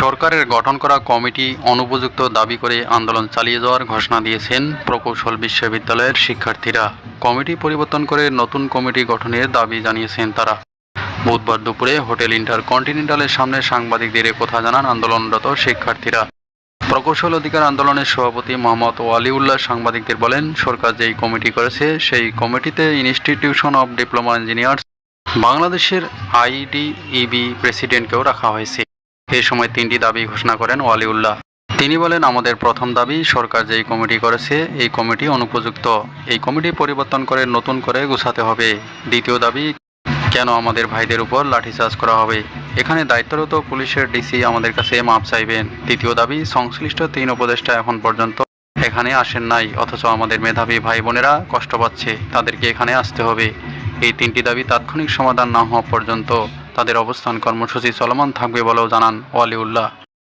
সরকারের গঠন করা কমিটি অনুপযুক্ত দাবি করে আন্দোলন চালিয়ে যাওয়ার ঘোষণা দিয়েছেন প্রকৌশল বিশ্ববিদ্যালয়ের শিক্ষার্থীরা। কমিটি পরিবর্তন করে নতুন কমিটি গঠনের দাবি জানিয়েছেন তারা। বুধবার দুপুরে হোটেল ইন্টারকন্টিনেন্টালের সামনে সাংবাদিকদের কথা জানান আন্দোলনরত শিক্ষার্থীরা। প্রকৌশল অধিকার আন্দোলনের সভাপতি মোহাম্মদ ওয়ালিউল্লাহ সাংবাদিকদের বলেন, সরকার যেই কমিটি করেছে, সেই কমিটিতে ইনস্টিটিউশন অব ডিপ্লোমা ইঞ্জিনিয়ার্স বাংলাদেশের আইডিইবি প্রেসিডেন্টকেও রাখা হয়েছে। এ সময় তিনটি দাবি ঘোষণা করেন ওয়ালিউল্লাহ। তিনি বলেন, আমাদের প্রথম দাবি, সরকার যেই কমিটি করেছে, এই কমিটি অনুপযুক্ত। এই কমিটি পরিবর্তন করে নতুন করে গুছাতে হবে। দ্বিতীয় দাবি, কেন আমাদের ভাইদের উপর লাঠিচার্জ করা হবে? এখানে দায়িত্বরত পুলিশের ডিসি আমাদের কাছে মাপ চাইবেন। তৃতীয় দাবি, সংশ্লিষ্ট তিন উপদেষ্টা এখন পর্যন্ত এখানে আসেন নাই, অথচ আমাদের মেধাবী ভাই বোনেরা কষ্ট পাচ্ছে। তাদেরকে এখানে আসতে হবে। এই তিনটি দাবি তাৎক্ষণিক সমাধান না হওয়া পর্যন্ত তাদের অবস্থান কর্মসূচি চলমান থাকবে বলেও জানান ওয়ালিউল্লাহ।